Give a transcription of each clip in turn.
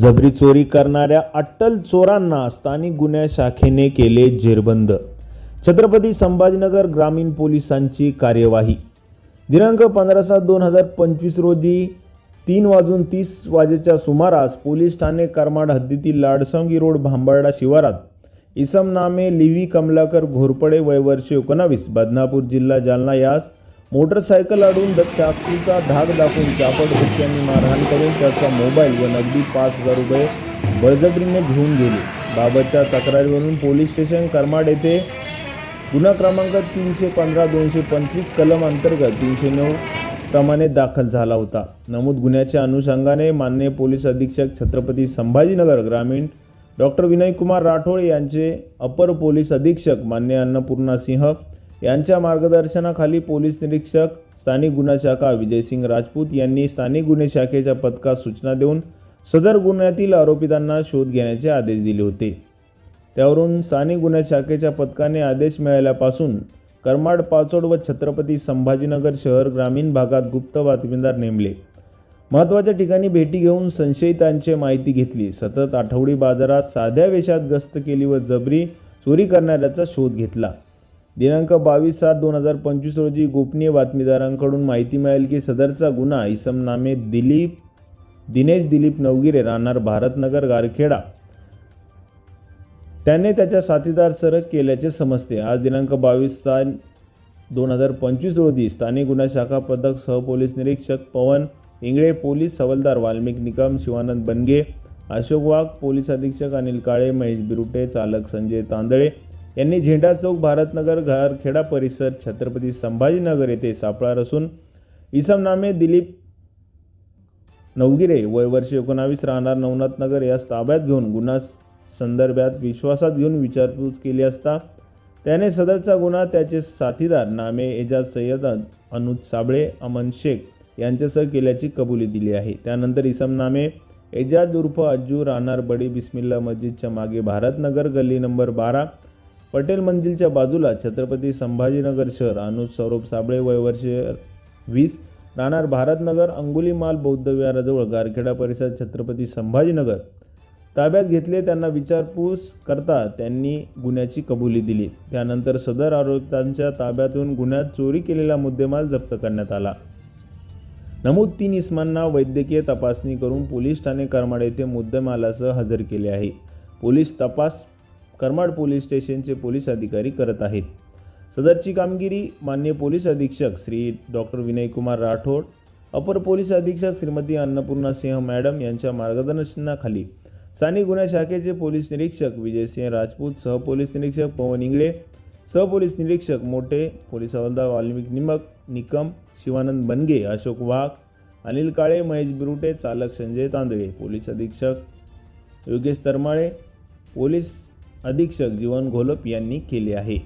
जबरी चोरी करणाऱ्या अट्टल चोरांना स्थानिक गुन्हे शाखेने केले जेरबंद. छत्रपती संभाजीनगर ग्रामीण पोलिसांची कार्यवाही. दिनांक पंधरा सात दोन हजार पंचवीस रोजी तीन वाजून तीस वाजेच्या सुमारास पोलीस ठाणे करमाड हद्दीतील लाडसंगी रोड भांबर्डा शिवारात इसम नामे लिव्ही कमलाकर घोरपडे वय वर्ष एकोणावीस बदनापूर जिल्हा जालना यास मोटरसायकल अडून द चाकूचा धाक दाखवून चापट धुक्यांनी मारहाण करून त्याचा मोबाईल व नगदी पाच हजार रुपये बळजबरीने घेऊन गेले. बाबतच्या तक्रारीवरून पोलीस स्टेशन करमाड येथे गुन्हा क्रमांक तीनशे पंधरा दोनशे पंचवीस कलम अंतर्गत तीनशे नऊ प्रमाणे दाखल झाला होता. नमूद गुन्ह्याच्या अनुषंगाने माननीय पोलीस अधीक्षक छत्रपती संभाजीनगर ग्रामीण डॉक्टर विनयकुमार राठोड यांचे अपर पोलीस अधीक्षक मान्य अन्नपूर्णा सिंह यांच्या मार्गदर्शनाखाली पोलीस निरीक्षक स्थानिक गुन्हा शाखा विजयसिंग राजपूत यांनी स्थानिक गुन्हे शाखेच्या पथकास सूचना देऊन सदर गुन्ह्यातील आरोपितांना शोध घेण्याचे आदेश दिले होते. त्यावरून स्थानिक गुन्हे शाखेच्या पथकाने आदेश मिळाल्यापासून करमाड पाचोड व छत्रपती संभाजीनगर शहर ग्रामीण भागात गुप्त बातमीदार नेमले. महत्त्वाच्या ठिकाणी भेटी घेऊन संशयितांची माहिती घेतली. सतत आठवडी बाजारात साध्या वेशात गस्त केली व जबरी चोरी करणाऱ्याचा शोध घेतला. दिनांक बावीस सात दोन हजार पंचवीस रोजी गोपनीय बातमीदारांकडून माहिती मिळाली की सदरचा गुन्हा इसमनामे दिलीप दिनेश दिलीप नवगिरे राहणार भारतनगर गारखेडा. त्याने त्याच्या साथीदार सरक केल्याचे समजते. आज दिनांक बावीस सात दोन हजार पंचवीस रोजी स्थानिक गुन्हा शाखा पथक सहपोलीस निरीक्षक पवन इंगळे पोलीस सवलदार वाल्मिक निकम शिवानंद बनगे अशोक वाघ पोलीस अधीक्षक अनिल काळे महेश बिरुटे चालक संजय तांदळे यांनी झेंडा चौक भारतनगर घरखेडा परिसर छत्रपती संभाजीनगर येथे सापळा असून इसमनामे दिलीप नवगिरे वय वर्ष एकोणावीस राहणार नवनाथ नगर यास ताब्यात घेऊन गुन्हा संदर्भात विश्वासात घेऊन विचारपूस केली असता त्याने सदरचा गुन्हा त्याचे साथीदार नामे एजाज सय्यद अनुज साबळे अमन शेख यांच्यासह केल्याची कबुली दिली आहे. त्यानंतर इसमनामे एजाज उर्फ अज्जू राहणार बडी बिस्मिल्ला मस्जिदच्या मागे भारतनगर गल्ली नंबर बारा पटेल मंदिरच्या बाजूला छत्रपती संभाजीनगर शहर अनुज सौरभ साबळे वयवर्षीय वीस राहणार भारतनगर अंगुलीमाल बौद्ध विहाराजवळ गारखेडा परिसर छत्रपती संभाजीनगर. ताब्यात घेतले त्यांना विचारपूस करता त्यांनी गुन्ह्याची कबुली दिली. त्यानंतर सदर आरोपितांच्या ताब्यातून गुन्ह्यात चोरी केलेला मुद्देमाल जप्त करण्यात आला. नमूद तीन इस्मांना वैद्यकीय तपासणी करून पोलीस ठाणे करमाड येथे मुद्देमालासह हजर केले आहे. पोलीस तपास करमाड पोलीस स्टेशनचे पोलीस अधिकारी करत आहेत. सदरची कामगिरी मान्य पोलीस अधीक्षक श्री डॉक्टर विनयकुमार राठोड अपर पोलीस अधीक्षक श्रीमती अन्नपूर्णा सिंह मॅडम यांच्या मार्गदर्शनाखाली स्थानिक गुन्हा शाखेचे पोलीस निरीक्षक विजयसिंह राजपूत सहपोलीस निरीक्षक पवन इंगळे सहपोलीस निरीक्षक मोठे पोलीस हवालदार वाल्मिक निमक निकम शिवानंद बनगे अशोक वाघ अनिल काळे महेश बिरुटे चालक संजय तांदळे पोलीस अधीक्षक योगेश तरमाळे पोलीस अधीक्षक जीवन घोलप यांनी केले आहे.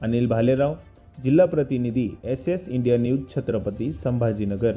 अनिल भालेराव जिल्हा प्रतिनिधी S S India news Chhatrapati Sambhajinagar.